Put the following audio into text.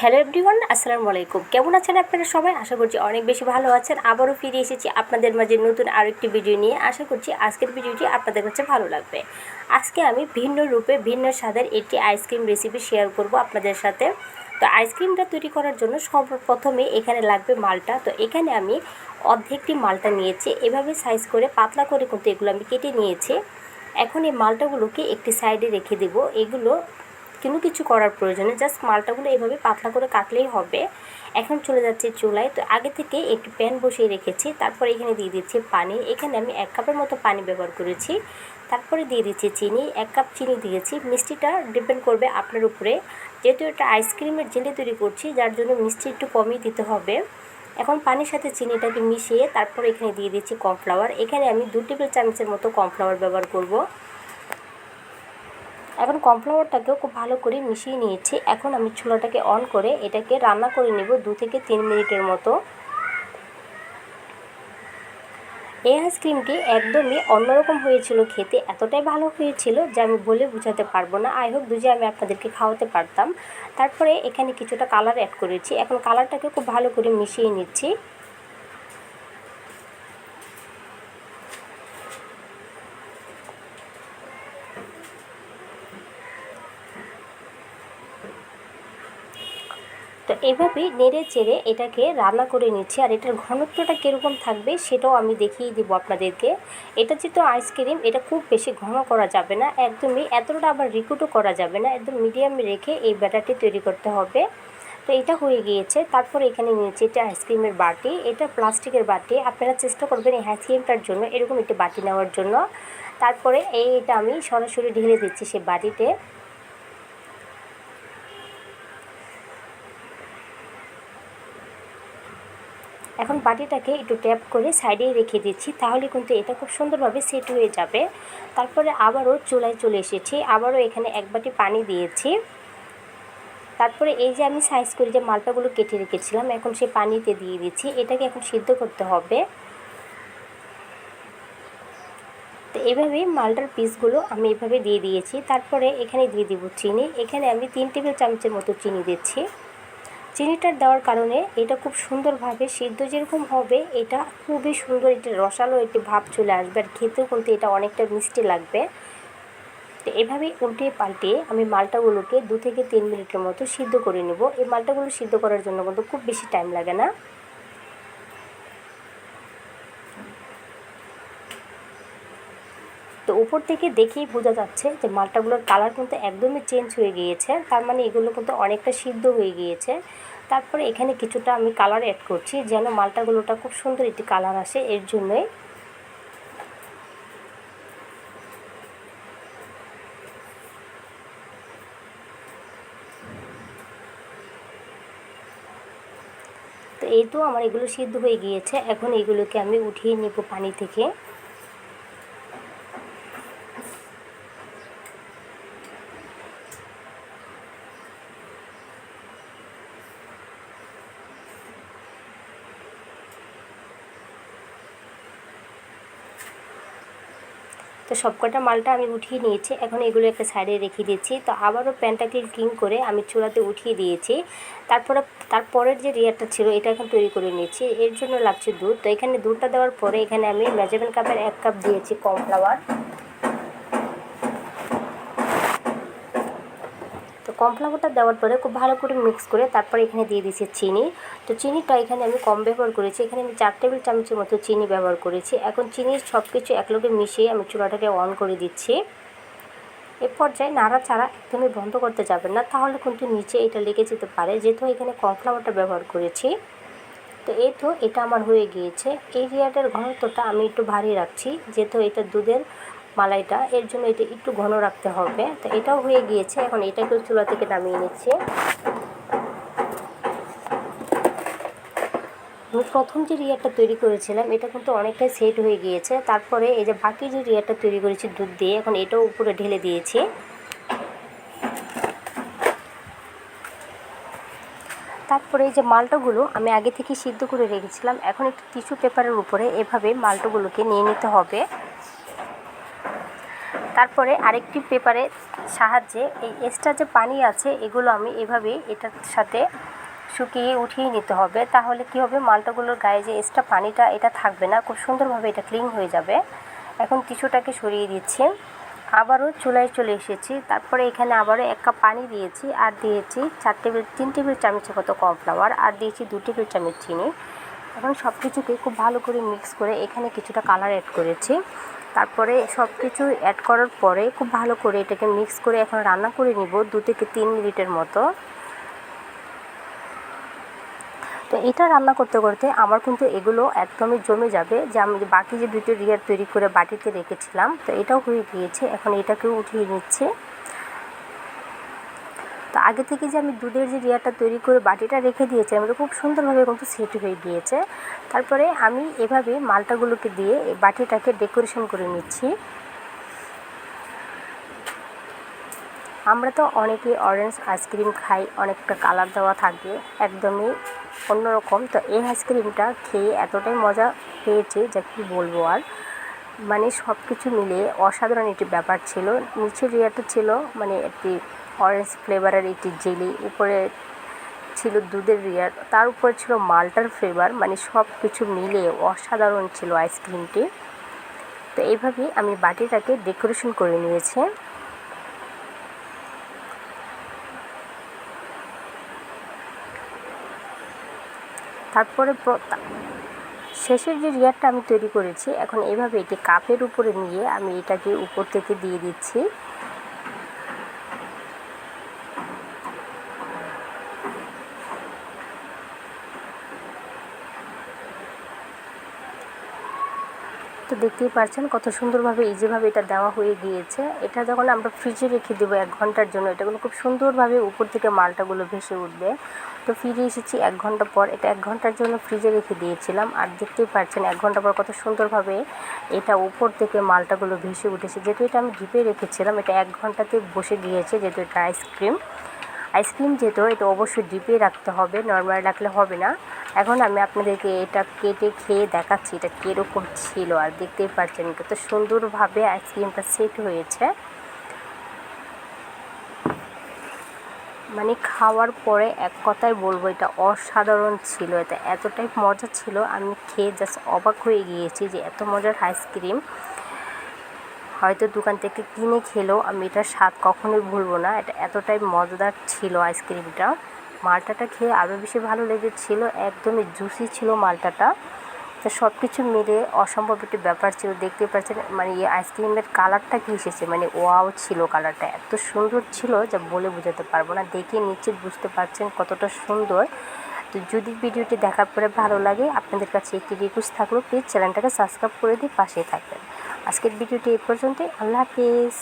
Hello everyone, আসসালামু আলাইকুম। কেমন আছেন আপনারা সবাই? আশা করছি অনেক বেশি ভালো আছেন। আবারও ফিরে এসেছি আপনাদের মাঝে নতুন আরেকটি ভিডিও নিয়ে। আশা করছি আজকের ভিডিওটি আপনাদের কাছে ভালো লাগবে। আজকে আমি ভিন্ন রূপে, ভিন্ন স্বাদের একটি আইসক্রিম রেসিপি শেয়ার করব আপনাদের সাথে। তো আইসক্রিমটা তৈরি করার জন্য সর্বপ্রথমে এখানে লাগবে মালটা। তো এখানে আমি অর্ধেকটি মালটা নিয়েছি। এভাবে সাইজ করে, পাতলা করে কিন্তু এগুলো আমি কেটে নিয়েছি। এখন এই মালটাগুলোকে একটি সাইডে রেখে দেব। এগুলো কোনো কিছু করার প্রয়োজনে জাস্ট মালটাগুলো এভাবে পাতলা করে কাটলেই হবে। এখন চলে যাচ্ছে চুলায়। তো আগে থেকে একটি প্যান বসিয়ে রেখেছি। তারপর এখানে দিয়ে দিচ্ছি পানি। এখানে আমি এক কাপের মতো পানি ব্যবহার করেছি। তারপরে দিয়ে দিচ্ছি চিনি। এক কাপ চিনি দিয়েছি। মিষ্টিটা ডিপেন্ড করবে আপনার উপরে। যেহেতু এটা আইসক্রিমের জেলি তৈরি করছি, যার জন্য মিষ্টি একটু কমই দিতে হবে। এখন পানির সাথে চিনিটাকে মিশিয়ে তারপর এখানে দিয়ে দিচ্ছি কর্নফ্লাওয়ার এখানে আমি দু টেবিল চামচের মতো কর্নফ্লাওয়ার ব্যবহার করব। এখন কর্নফ্লাওয়ারটাকেও খুব ভালো করে মিশিয়ে নিয়েছি। এখন আমি চুলাটাকে অন করে এটাকে রান্না করে নেব দু থেকে তিন মিনিটের মতো। এই আইসক্রিমটি একদমই অন্যরকম হয়েছিল খেতে, এতটাই ভালো হয়েছিল যে আমি বলে বোঝাতে পারব না। আই হোপ দুজে আমি আপনাদেরকে খাওয়াতে পারতাম। তারপরে এখানে কিছুটা কালার অ্যাড করেছি। এখন কালারটাকে খুব ভালো করে মিশিয়ে নিচ্ছি। তো এভাবেই নেড়ে চেড়ে এটাকে রান্না করে নিচ্ছি। আর এটার ঘনত্বটা কীরকম থাকবে সেটাও আমি দেখিয়ে দিব আপনাদেরকে। এটা যেহেতু আইসক্রিম এটা খুব বেশি ঘন করা যাবে না। একদমই এতটা আবার রিকুটও করা যাবে না। একদম মিডিয়ামে রেখে এই ব্যাটারটি তৈরি করতে হবে। তো এটা হয়ে গিয়েছে। তারপর এখানে নিয়েছি এটা আইসক্রিমের বাটি। এটা প্লাস্টিকের বাটি। আপনারা চেষ্টা করবেন এই আইসক্রিমটার জন্য এরকম একটি বাটি নেওয়ার জন্য। তারপরে এইটা আমি সরাসরি ঢেলে দিচ্ছি সে বাটিতে। এখন বাটিটাকে একটু ট্যাপ করে সাইডেই রেখে দিচ্ছি, তাহলে কিন্তু এটা খুব সুন্দরভাবে সেট হয়ে যাবে। তারপরে আবারও চুলায় চলে এসেছি, আবারও এখানে এক বাটি পানি দিয়েছি। তারপরে এই যে আমি সাইজ করে যে মালটাগুলো কেটে রেখেছিলাম, এখন সে পানিতে দিয়ে দিচ্ছি, এটাকে এখন সিদ্ধ করতে হবে। তো এইভাবেই মালটার পিসগুলো আমি এভাবে দিয়ে দিয়েছি। তারপরে এখানে দিয়ে দিব চিনি, এখানে আমি তিন টেবিল চামচের মতো চিনি দিচ্ছি। চিনিটা দেওয়ার কারণে এটা খুব সুন্দরভাবে সিদ্ধ যেরকম হবে, এটা খুবই সুন্দর একটি রসালো একটি ভাব চলে আসবে আর খেতেও কিন্তু এটা অনেকটা মিষ্টি লাগবে। তো এভাবেই উল্টে পাল্টে আমি মালটাগুলোকে দু থেকে তিন মিনিটের মতো সিদ্ধ করে নেব। এই মালটাগুলো সিদ্ধ করার জন্য কিন্তু খুব বেশি টাইম লাগে না। তো উপর থেকে দেখেই বোঝা যাচ্ছে যে মালটাগুলোর কালার কিন্তু একদমই চেঞ্জ হয়ে গিয়েছে। তার মানে এগুলো কিন্তু অনেকটা সিদ্ধ হয়ে গিয়েছে। তারপরে এখানে কিছুটা আমি কালার অ্যাড করছি যেন মালটাগুলোটা খুব সুন্দর একটি কালার আসে এর জন্যই। তো এই তো আমার এগুলো সিদ্ধ হয়ে গিয়েছে। এখন এগুলোকে আমি উঠিয়ে নেব পানি থেকে। তো সবকটা মালটা আমি উঠিয়ে নিয়েছি। এখন এগুলো একটা সাইডে রেখে দিয়েছি। তো আবারও প্যানটাকে ক্লিন করে আমি চূড়াতে উঠিয়ে দিয়েছি। তারপরে, তারপরের যে রিয়ারটা ছিল, এটা এখন তৈরি করে নিয়েছি। এর জন্য লাগছে দুধ। তো এখানে দুধটা দেওয়ার পরে এখানে আমি মেজারমেন্ট কাপের এক কাপ দিয়েছি কর্নফ্লাওয়ার তো কর্নফ্লাওয়ারটা দেওয়ার পরে খুব ভালো করে মিক্স করে তারপরে এখানে দিয়ে দিয়েছি চিনি। তো চিনিটা এখানে আমি কম ব্যবহার করেছি। এখানে আমি চার টেবিল চামচের মতো চিনি ব্যবহার করেছি। এখন চিনির সব কিছু একলগে মিশিয়ে আমি চুলাটাকে অন করে দিচ্ছি। এ পর্যায়ে নাড়াচাড়া একদমই বন্ধ করতে যাবেন না, তাহলে কিন্তু নিচে এটা লেগে যেতে পারে। যেহেতু এখানে কর্নফ্লাওয়ারটা ব্যবহার করেছি। তো এই তো এটা আমার হয়ে গিয়েছে। এই রিয়াটার ঘনত্বটা আমি একটু ভারী রাখছি। যেহেতু এটা দুধের মালাইটা। এর জন্য এটা একটু ঘন রাখতে হবে। তো এটাও হয়ে গিয়েছে। এখন এটাকেও চুলা থেকে নামিয়ে নিচ্ছি। আমি প্রথম যে রিয়ারটা তৈরি করেছিলাম, এটা কিন্তু অনেকটাই সেট হয়ে গিয়েছে। তারপরে এই যে বাকি যে রিয়ারটা তৈরি করেছি দুধ দিয়ে, এখন এটাও উপরে ঢেলে দিয়েছি। তারপরে এই যে মালটাগুলো আমি আগে থেকে সিদ্ধ করে রেখেছিলাম। এখন একটু টিস্যু পেপারের উপরে এভাবে মালটাগুলোকে নিয়ে নিতে হবে। তারপরে আরেকটি পেপারের সাহায্যে এই এক্সট্রা যে পানি আছে, এগুলো আমি এভাবে এটার সাথে শুকিয়ে উঠিয়ে নিতে হবে। তাহলে কি হবে? মালটাগুলোর গায়ে যে এক্সট্রা পানিটা, এটা থাকবে না। খুব সুন্দরভাবে এটা ক্লিন হয়ে যাবে। এখন টিস্যুটাকে সরিয়ে দিচ্ছি। আবারও চুলায় চলে এসেছি। তারপরে এখানে আবারও এক কাপ পানি দিয়েছি আর দিয়েছি চার টেবিল, তিন টেবিল চামচের মতো কর্নফ্লাওয়ার আর দিয়েছি দু টেবিল চামচ চিনি। এখন সব কিছুকে খুব ভালো করে মিক্স করে এখানে কিছুটা কালার অ্যাড করেছি। তারপরে সব কিছু অ্যাড করার পরে খুব ভালো করে এটাকে মিক্স করে এখন রান্না করে নিব দু থেকে তিন মিনিটের মতো। তো এটা রান্না করতে করতে আমার কিন্তু এগুলো একদমই জমে যাবে যে আমি বাকি যে দুটো রিয়ার তৈরি করে বাটিতে রেখেছিলাম, তো এটাও হয়ে গিয়েছে। এখন এটাকেও উঠিয়ে নিচ্ছে। তো আগে থেকে যে আমি দুধের যে রিয়ারটা তৈরি করে বাটিটা রেখে দিয়েছিলাম এটা খুব সুন্দরভাবে কিন্তু সেট হয়ে গিয়েছে। তারপরে আমি এভাবে মালটাগুলোকে দিয়ে বাটিটাকে ডেকোরেশন করে নিচ্ছি। আমরা তো অনেকে অরেঞ্জ আইসক্রিম খাই, অনেকটা কালার দেওয়া থাকে, একদমই অন্যরকম। তো এই আইসক্রিমটা খেয়ে এতটাই মজা পেয়েছে যা কি বলব আর। মানে সব কিছু মিলিয়ে অসাধারণ একটি ব্যাপার ছিল। নিচের রিয়াটা ছিল মানে একটি অরেঞ্জ ফ্লেভারের একটি জেলি, উপরে ছিল দুধের রিয়ার, তার উপরে ছিল মালটার ফ্লেভার মানে সব কিছু মিলিয়ে অসাধারণ ছিল আইসক্রিমটি। তো এইভাবেই আমি বাটিটাকে ডেকোরেশন করে নিয়েছি। তারপরে শেষের যে রিয়ারটা আমি তৈরি করেছি, এখন এইভাবে এটি কাপের উপরে নিয়ে আমি এটাকে উপর থেকে দিয়ে দিচ্ছি। তো দেখতেই পাচ্ছেন কত সুন্দরভাবে ইজিভাবে এটা দেওয়া হয়ে গিয়েছে। এটা যখন আমরা ফ্রিজে রেখে দেবো এক ঘণ্টার জন্য এটাগুলো খুব সুন্দরভাবে উপর থেকে মালটাগুলো ভেসে উঠবে। তো ফিরে এসেছি এক ঘণ্টা পর, এটা এক ঘণ্টার জন্য ফ্রিজে রেখে দিয়েছিলাম। আর দেখতেই পাচ্ছেন এক ঘণ্টা পর কত সুন্দরভাবে এটা উপর থেকে মালটাগুলো ভেসে উঠেছে। যেহেতু এটা আমি ডিপে রেখেছিলাম, এটা এক ঘন্টাতে বসে গিয়েছে, যেহেতু এটা আইসক্রিম আইসক্রিম যেহেতু এটা অবশ্যই ডিপে রাখতে হবে, নর্মাল রাখলে হবে না। এখন আমি আপনাদেরকে এটা কেটে খেয়ে দেখাচ্ছি, এটা কীরকম ছিল, আর দেখতেই পাচ্ছেন কত সুন্দরভাবে আইসক্রিমটা সেট হয়েছে। মানে খাওয়ার পরে এক কথায় বলব, এটা অসাধারণ ছিল, এটা এতটাই মজা ছিল, আমি খেয়ে জাস্ট অবাক হয়ে গিয়েছি যে এত মজার আইসক্রিম। হয়তো দোকান থেকে কিনে খেলেও আমি এটার স্বাদ কখনোই ভুলবো না। এটা এতটাই মজাদার ছিল আইসক্রিমটা। মালটাটা খেয়ে আরও বেশি ভালো লেগেছিল, একদমই জুসি ছিল মালটাটা। তো সব কিছু মিলে অসম্ভব একটি ব্যাপার ছিল। দেখতে পাচ্ছেন মানে এই আইসক্রিমের কালারটা কী এসেছে? মানে ওয়াও ছিল কালারটা। এত সুন্দর ছিল যা বলে বোঝাতে পারব না। দেখে নিশ্চিত বুঝতে পারছেন কতটা সুন্দর। তো যদি ভিডিওটি দেখার পরে ভালো লাগে, আপনাদের কাছে একটি রিকোয়েস্ট থাকল প্লিজ চ্যানেলটাকে সাবস্ক্রাইব করে দিয়ে পাশে থাকবেন। আজকের ভিডিওটি এ পর্যন্তই। আল্লাহ হাফিজ।